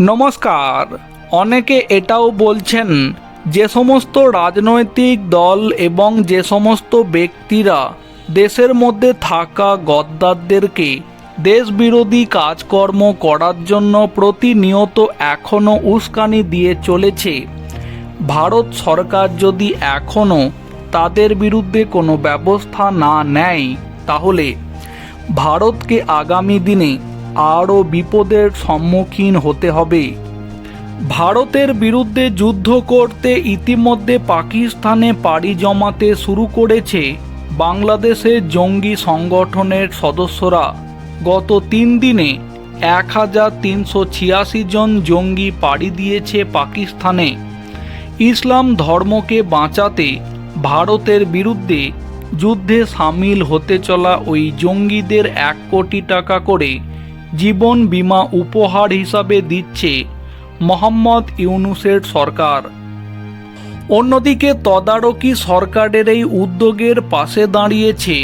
নমস্কার। অনেকে এটাও বলছেন যে সমস্ত রাজনৈতিক দল এবং যে সমস্ত ব্যক্তিরা দেশের মধ্যে থাকা গদ্দারদেরকে দেশবিরোধী কাজকর্ম করার জন্য প্রতিনিয়ত এখনও উস্কানি দিয়ে চলেছে। ভারত সরকার যদি এখনও তাদের বিরুদ্ধে কোনো ব্যবস্থা না নেয়, তাহলে ভারতকে আগামী দিনে আরও বিপদের সম্মুখীন হতে হবে। ভারতের বিরুদ্ধে যুদ্ধ করতে ইতিমধ্যে পাকিস্তানে পাড়ি জমাতে শুরু করেছে বাংলাদেশের জঙ্গি সংগঠনের সদস্যরা। গত তিন দিনে এক হাজার তিনশো ছিয়াশি জন জঙ্গি পাড়ি দিয়েছে পাকিস্তানে। ইসলাম ধর্মকে বাঁচাতে ভারতের বিরুদ্ধে যুদ্ধে সামিল হতে চলা ওই জঙ্গিদের এক কোটি টাকা করে জীবন বীমা উপহার হিসাবে দিচ্ছে মোহাম্মদ ইউনুসের সরকার। অন্যদিকে তদারকি সরকারের এই উদ্যোগের পাশে দাঁড়িয়েছে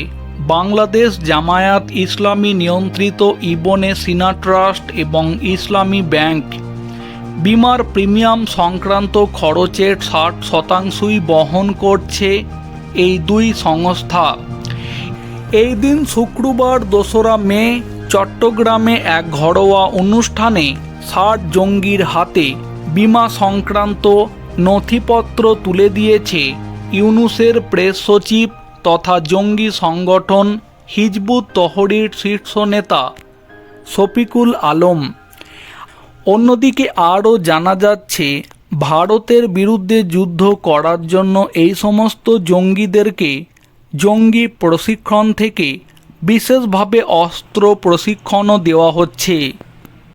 বাংলাদেশ জামায়াত ইসলামী নিয়ন্ত্রিত ইবনে সিনা ট্রাস্ট এবং ইসলামী ব্যাংক। বিমার প্রিমিয়াম সংক্রান্ত খরচের ষাট শতাংশই বহন করছে এই দুই সংস্থা। এই দিন শুক্রবার দোসরা মে চট্টগ্রামে এক ঘরোয়া অনুষ্ঠানে ষাট জঙ্গির হাতে বিমা সংক্রান্ত নথিপত্র তুলে দিয়েছে ইউনুসের প্রেস সচিব তথা জঙ্গি সংগঠন হিজবুত তহরির শীর্ষ নেতা শফিকুল আলম। অন্যদিকে আরও জানা যাচ্ছে, ভারতের বিরুদ্ধে যুদ্ধ করার জন্য এই সমস্ত জঙ্গিদেরকে জঙ্গি প্রশিক্ষণ থেকে বিশেষভাবে অস্ত্র প্রশিক্ষণও দেওয়া হচ্ছে।